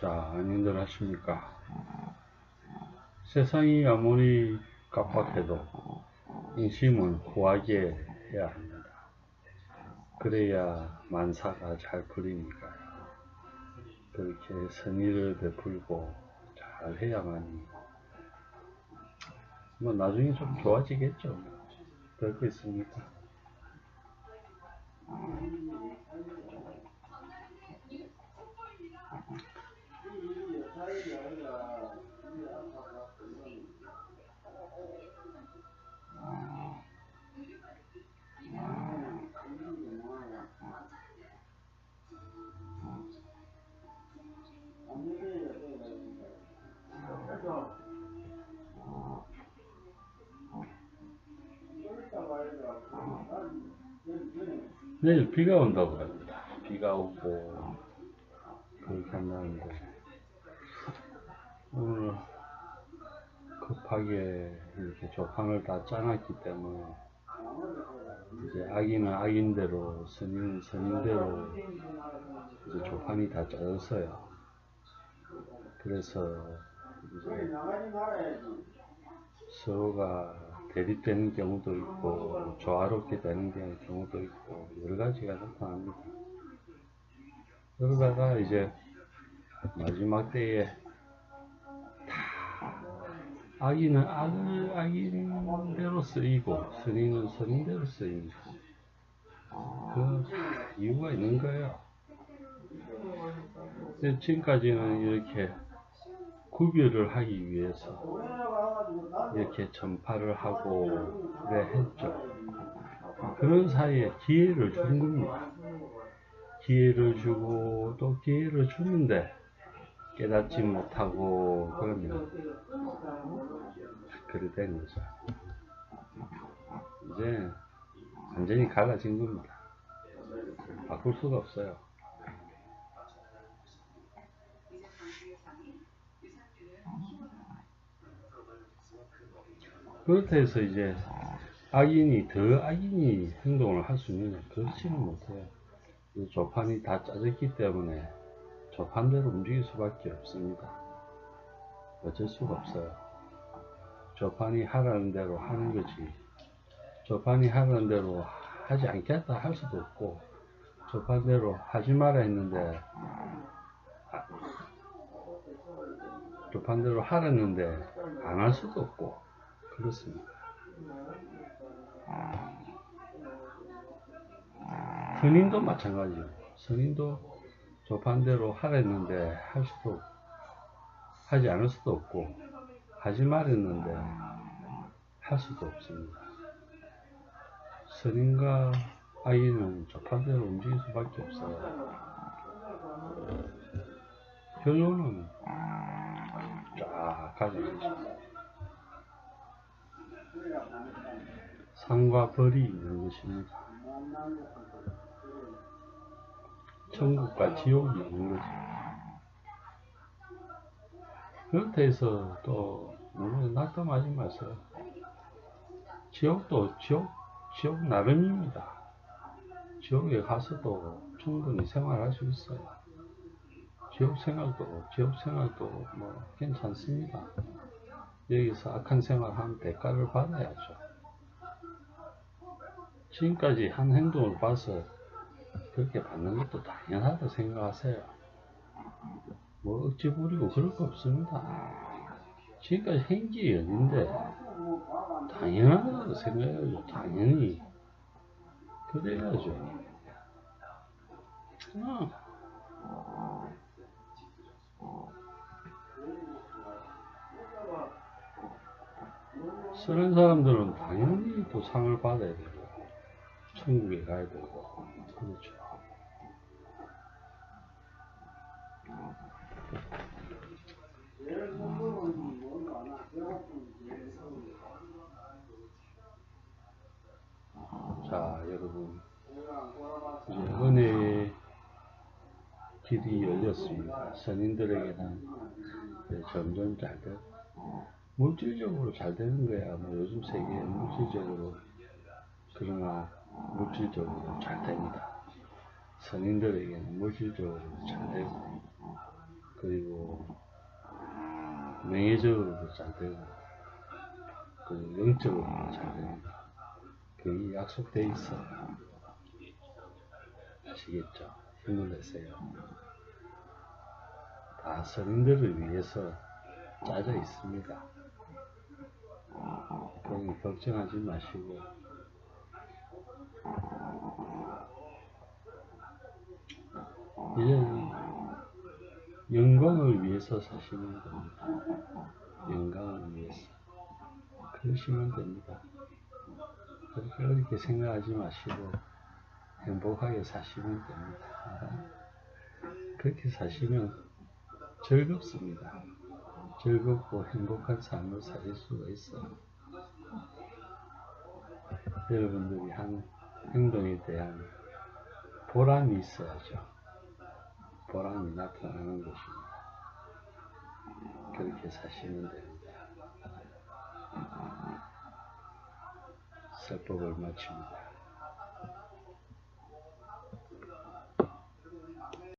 자, 안녕들 하십니까? 세상이 아무리 깜빡해도 인심은 후하게 해야 합니다. 그래야 만사가 잘 풀리니까요. 그렇게 선의를 베풀고 잘 해야만이 뭐 나중에 좀 좋아지겠죠. 별거 있습니까? 내일 비가 온다고 합니다. 비가 오고 그렇게 한다는데 오늘 급하게 이렇게 조판을 다 짜놨기 때문에 이제 악인은 악인대로 선인은 선인대로 이제 조판이 다 짜졌어요. 그래서 이제 서로가 대립되는 경우도 있고 조화롭게 되는 경우도 있고 여러 가지가 나타납니다. 그러다가 이제 마지막 때에 다 악인은 악을 악인대로 쓰이고 선인은 선인대로 쓰이고 그 이유가 있는 거예요. 지금까지는 이렇게 구별을 하기 위해서 이렇게 전파를 하고 그래 했죠. 그런 사이에 기회를 준 겁니다. 기회를 주고 또 기회를 주는데 깨닫지 못하고 그러면 그래 된 거죠. 이제 완전히 갈라진 겁니다. 바꿀 수가 없어요. 그렇다 해서 이제 악인이 더 악인이 행동을 할 수 있느냐 그렇지는 못해요. 조판이 다 짜졌기 때문에 조판대로 움직일 수밖에 없습니다. 어쩔 수가 없어요. 조판이 하라는 대로 하는 거지. 조판이 하라는 대로 하지 않겠다 할 수도 없고 조판대로 하지 마라 했는데 조판대로 하라는데 안 할 수도 없고 그렇습니다. 선인도 마찬가지고 선인도 조판대로 하랬는데 할 수도 하지 않을 수도 없고 하지 말했는데 할 수도 없습니다. 선인과 아이는 조판대로 움직일 수밖에 없어요. 결론은 쫙 가져가죠. 상과 벌이 있는 것입니다. 천국과 지옥이 있는 거죠. 그렇다 해서 또 물론 낙담하지 마세요. 지옥도 지옥 지옥 나름입니다. 지옥에 가서도 충분히 생활할 수 있어요. 지옥 생활도 지옥 생활도 뭐 괜찮습니다. 여기서 악한 생활하면 대가를 받아야죠. 지금까지 한 행동을 봐서 그렇게 받는 것도 당연하다 생각하세요. 뭐 억지 부리고 그럴 거 없습니다. 지금까지 행기 연인데 당연하다고 생각해야죠. 당연히 그래야죠. 어. 쓰는 사람들은 당연히 또 상을 받아야 되고 천국에 가야 되고 그렇죠. 자 여러분 이제 은혜의 길이 열렸습니다. 선인들에게는 점점 잘 되고 물질적으로 잘 되는 거야. 뭐 요즘 세계에 물질적으로 그러나 물질적으로 잘 됩니다. 선인들에게는 물질적으로도 잘 되고, 그리고 명예적으로도 잘 되고, 그리고 영적으로도 잘 됩니다. 그게 약속돼 있어요. 아시겠죠? 힘을 내세요. 다 선인들을 위해서 짜져 있습니다. 그러니 걱정하지 마시고 이제 영광을 위해서 사시면 됩니다. 영광을 위해서 그러시면 됩니다. 그렇게 어렵게 생각하지 마시고 행복하게 사시면 됩니다. 그렇게 사시면 즐겁습니다. 즐겁고 행복한 삶을 살 수가 있어요. 여러분들이 한 행동에 대한 보람이 있어야죠. 보람이 나타나는 것입니다. 그렇게 사시면 됩니다. 설법을 마칩니다.